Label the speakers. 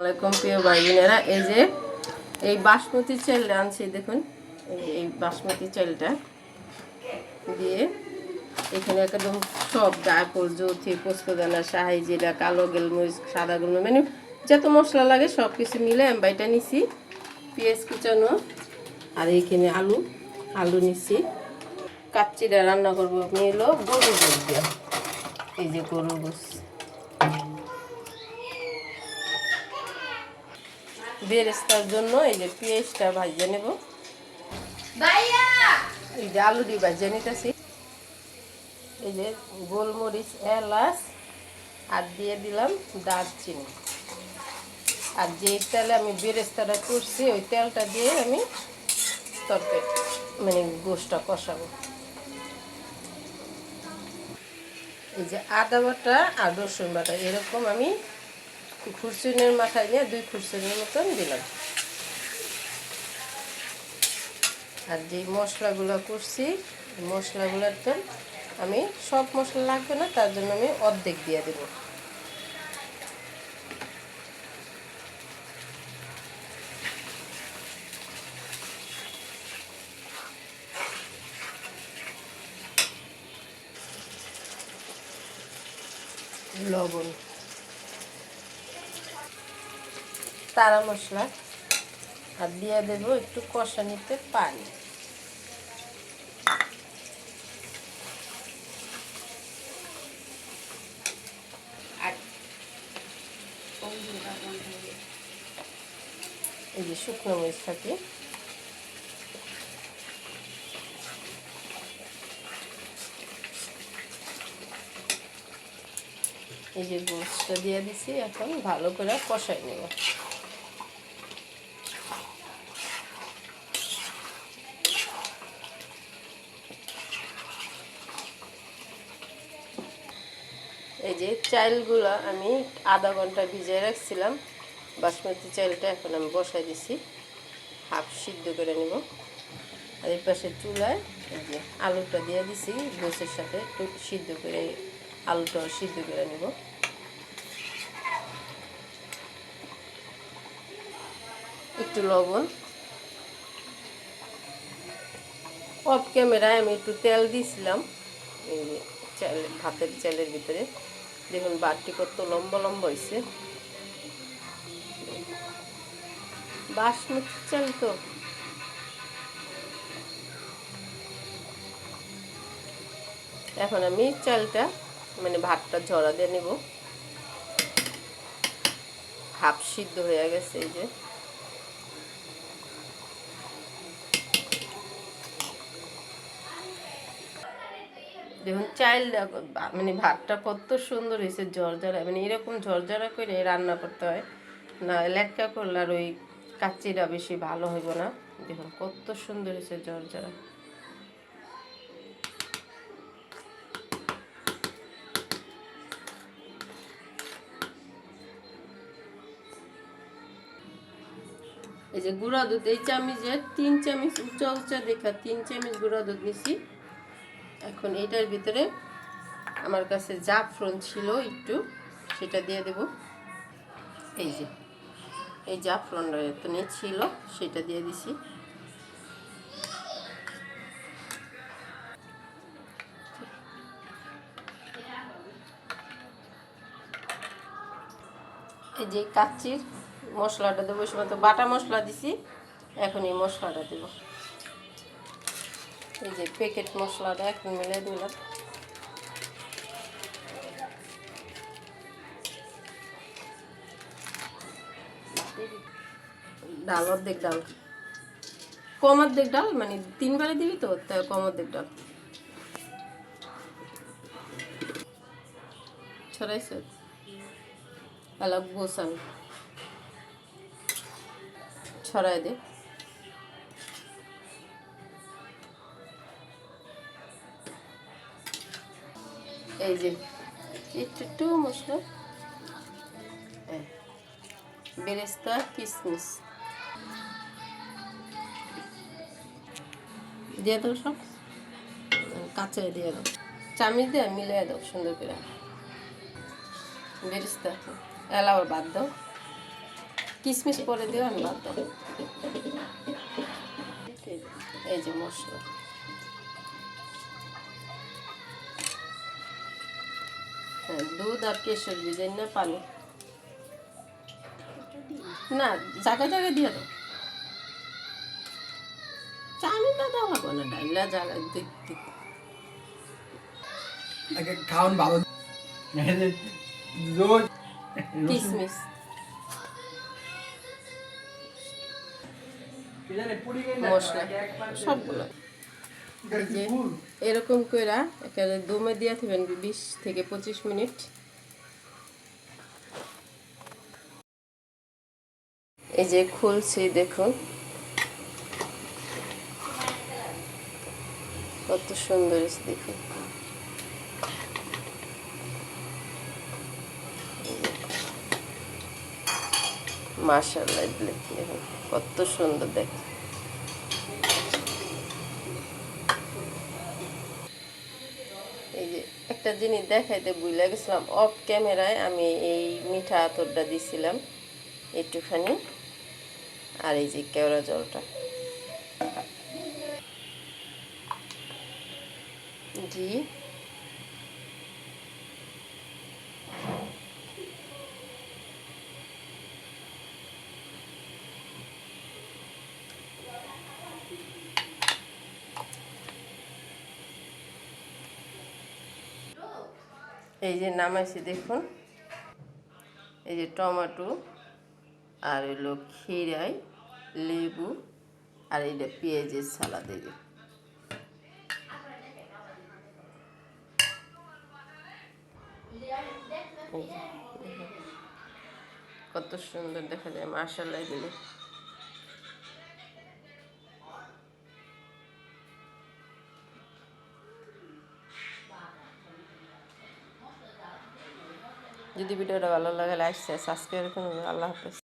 Speaker 1: আসসালামাইকুম প্রিয় ভাই বোনেরা এই যে এই বাসমতি চালটা আনছি, দেখুন, এই বাসমতি চালটা দিয়ে এখানে একদম সব ডাকল জৌথি পোস্তদানা, শাহি জিরা, কালো গোলমরিচ, সাদা গোলমরিচ মানে যত মশলা লাগে সব কিছু মিলে আমি বাইটা নিছি, পেঁয়াজ কুচানো, আর এইখানে আলু আলু নিছি। কাচ্চিটা রান্না করব আপনি এলো গরু গোস এই যে গরু গোস বেরেস্তার জন্য এই যে পেঁয়াজটা ভাজিয়ে নেব। এই যে আলু দিয়ে ভাজিয়ে নিতেছি। এই যে গোলমরিচ এলাচ আর দিয়ে দিলাম দারচিনি। আর যে তেলে আমি বেরেস্তাটা করছি ওই তেলটা দিয়ে আমি তরকারি মানে গোষ্ঠটা কষাবো। এই যে আদা বাটা আর রসুন বাটা এরকম আমি খুরসুনের মাথায় নিয়ে দুই খুরসুনের মতন দিলাম। আর যে মশলাগুলো করছি মশলাগুলোর তো আমি সব মশলা লাগবে না, তার জন্য আমি অর্ধেক দিয়ে দেব। লবণ। তারা মশলা আর দিয়ে দেব, একটু কষা নিতে পানি এই যে শুকনো মরিচ থাকে এই যে গোসটা দিয়ে দিছি, এখন ভালো করে কষাই নেব। যে চালগুলো আমি আধা ঘণ্টা ভিজিয়ে রাখছিলাম, বাসমতি চাইলটা এখন আমি বসাই দিছি। হাফ সিদ্ধ করে নেব। আর এই পাশে চুলায় এই যে আলুটা দিয়ে দিছি গোসের সাথে একটু সিদ্ধ করে আলুটাও সিদ্ধ করে নেব। একটু লবণ। অফ ক্যামেরায় আমি একটু তেল দিয়েছিলাম এই চাল ভাতের চালের ভিতরে। দেখুন বাটটি কত লম্বা লম্বা হয়েছে বাসমতি চাল তো। এখন আমি চালটা মানে ভাতটা ঝরা দিয়ে নেব। হাফ সিদ্ধ হয়ে গেছে এই যে। দেখুন চাইল্ডটা মানে ভাতটা কত সুন্দর হয়েছে, ঝরঝরা মানে এরকম ঝরঝরা করে রান্না করতে হয়। না, লেটকা করলে আর ওই কাচ্চিটা বেশি ভালো হইব না। দেখুন, কত সুন্দর হয়েছে ঝরঝরা। এই যে গুঁড়া দুধ, এই চামিচের তিন চামিচ উঁচা উঁচা দেখা, তিন চামিচ গুঁড়া দুধ নিছি। এখন এটার ভিতরে আমার কাছে জাফরন ছিল একটু, সেটা দিয়ে দেব। এই যে, এই জাফরনটা এত নিয়ে ছিল, সেটা দিয়ে দিছি। এই যে কাচ্চির মশলাটা দেবো ওই সময় তো বাটা মশলা দিছি, এখন এই মশলাটা দেবো। এই যে প্যাকেট মশলাটা এখন মিলে দিলাম। ডাল, অর্ধেক ডাল। কম অর্ধেক ডাল? মানে তিনবারে দিবি তো? তাই কম অর্ধেক ডাল। ছড়াইছে? এলাক গোসান ছড়াই দে। এই যে, একটু একটু মশলা বেরেস্তা কিশমিশ দিয়ে দাও সব। কাঁচা দিয়ে দাও। চামিচ দিয়ে মিলিয়ে দাও সুন্দর করে। বেরেস্তা। এলাও বাদ দাও। কিশমিশ পরে দিও, আমি বাদ দেবো এই যে মশলা দুধ আর কেশর ভিজাই না পানি। না জায়গায় জায়গায় দিয়ে দাও। চাউমিনটা দেওয়া হবে না ডাইলা জায়গায় দিক দিক।
Speaker 2: আগে খাওন ভালো।
Speaker 1: কিশমিশ মশলা। সবগুলো। যে এরকম কইরা একেবারে দমে দিয়া থাকবেন বিশ থেকে পঁচিশ মিনিট। এই যে খুলছি দেখুন। কত সুন্দর দেখুন মাশাল্লাহ দেখুন কত সুন্দর দেখুন এই যে একটা জিনিস দেখাইতে বুঝলে গেছিলাম। অফ ক্যামেরায় আমি এই মিঠা আতরটা দিছিলাম একটুখানি। আর এই যে কেওড়া জলটা। জি। এই যে নামাইছি দেখুন। এই যে টমেটো আর হলো খিরাই লেবু আর এইটা পেঁয়াজের সালাদ এই যে। কত সুন্দর দেখা যায় মার্শাল্লাহ দিলে যদি ভিডিওটা ভালো লাগে লাইক শেয়ার সাবস্ক্রাইব করুন। আল্লাহ হাফেজ।